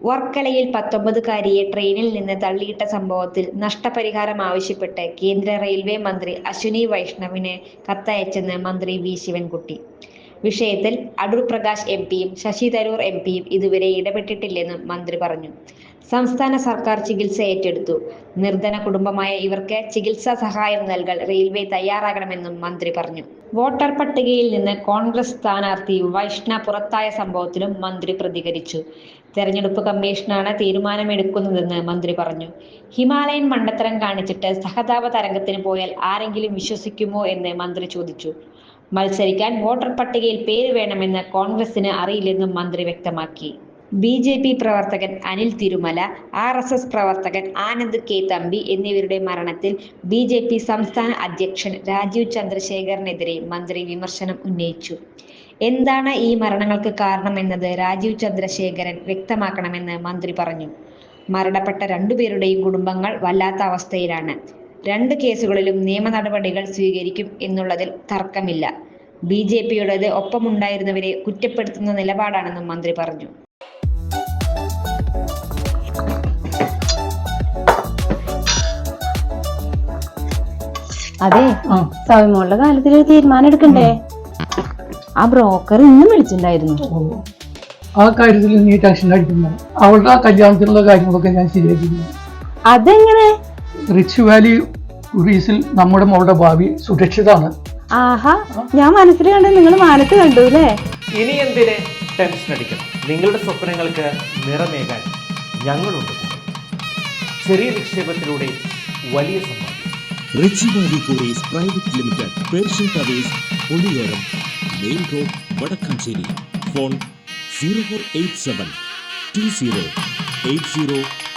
വർക്കലയിൽ പത്തൊമ്പതുകാരിയെ ട്രെയിനിൽ നിന്ന് തള്ളിയിട്ട സംഭവത്തിൽ നഷ്ടപരിഹാരം ആവശ്യപ്പെട്ട് കേന്ദ്ര റെയിൽവേ മന്ത്രി അശ്വിനി വൈഷ്ണവിന് കത്തയച്ചെന്ന് മന്ത്രി വി. ശിവൻകുട്ടി. വിഷയത്തിൽ അടൂർ പ്രകാശ് എം പിയും ശശി തരൂർ എം പിയും ഇതുവരെ ഇടപെട്ടിട്ടില്ലെന്നും മന്ത്രി പറഞ്ഞു. സംസ്ഥാന സർക്കാർ ചികിത്സ ഏറ്റെടുത്തു. നിർധന കുടുംബമായ ഇവർക്ക് ചികിത്സാ സഹായം നൽകാൻ റെയിൽവേ തയ്യാറാകണമെന്നും മന്ത്രി പറഞ്ഞു. വോട്ടർ പട്ടികയിൽ നിന്ന് കോൺഗ്രസ് സ്ഥാനാർത്ഥി വൈഷ്ണ പുറത്തായ സംഭവത്തിലും മന്ത്രി പ്രതികരിച്ചു. തെരഞ്ഞെടുപ്പ് കമ്മീഷനാണ് തീരുമാനമെടുക്കുന്നതെന്ന് മന്ത്രി പറഞ്ഞു. ഹിമാലയൻ മണ്ടത്തരം കാണിച്ചിട്ട് സഹതാപ തരംഗത്തിന് പോയാൽ ആരെങ്കിലും വിശ്വസിക്കുമോ എന്ന് മന്ത്രി ചോദിച്ചു. മത്സരിക്കാൻ വോട്ടർ പട്ടികയിൽ പേര് വേണമെന്ന് കോൺഗ്രസിന് അറിയില്ലെന്നും മന്ത്രി വ്യക്തമാക്കി. ബി ജെ പി പ്രവർത്തകൻ Anil Thirumala R S S പ്രവർത്തകൻ ആനന്ദ് കെ തമ്പി എന്നിവരുടെ മരണത്തിൽ ബി ജെ പി സംസ്ഥാന അധ്യക്ഷൻ രാജീവ് ചന്ദ്രശേഖറിനെതിരെ മന്ത്രി വിമർശനം ഉന്നയിച്ചു. എന്താണ് ഈ മരണങ്ങൾക്ക് കാരണമെന്നത്? രാജീവ് ചന്ദ്രശേഖരൻ വ്യക്തമാക്കണമെന്ന് മന്ത്രി പറഞ്ഞു. മരണപ്പെട്ട രണ്ടുപേരുടെയും കുടുംബങ്ങൾ വല്ലാത്ത അവസ്ഥയിലാണ്. രണ്ട് കേസുകളിലും നിയമ നടപടികൾ സ്വീകരിക്കും എന്നുള്ളതിൽ തർക്കമില്ല. ബി ജെ പിയുടേത് ഒപ്പമുണ്ടായിരുന്നവരെ കുറ്റപ്പെടുത്തുന്ന നിലപാടാണെന്നും മന്ത്രി പറഞ്ഞു. അതെ ആ. സൗമ്യമുള്ള കാലത്തിൽ ഒരു തീരുമാനം എടുക്കണ്ടേ ആ ബ്രോക്കർ ഇന്നും വിളിച്ചിട്ടുണ്ടായിരുന്നു. ആ കാര്യത്തിൽ നീ ടെൻഷൻ അടിക്കുന്ന അവളുടെ ആ കല്യാണത്തിലുള്ള കാര്യങ്ങളൊക്കെ ഞാൻ ശരിയാക്കിയിരുന്നു അതെങ്ങനെ? റിച്ച് വാലി ടൂറിസിൽ നമ്മുടെ മോളുടെ ഭാവി സുരക്ഷിതാണ്. ആഹാ ഞാൻ മനസ്സിൽ കണ്ട് നിങ്ങൾ മാനത്ത് കണ്ടു അല്ലേ? ഇനി എന്തിനെ ടെൻഷൻ അടിക്കണം? നിങ്ങളുടെ സ്വപ്നങ്ങൾക്ക് നിറമേകാൻ ഞങ്ങളുണ്ട്. ചെറിയ നിക്ഷേപത്തിലൂടെ വലിയ സമ്പാദ്യം. Richie valley curries private limited Persian towers main road Vadakkanchery phone zero four eight seven two zero eight zero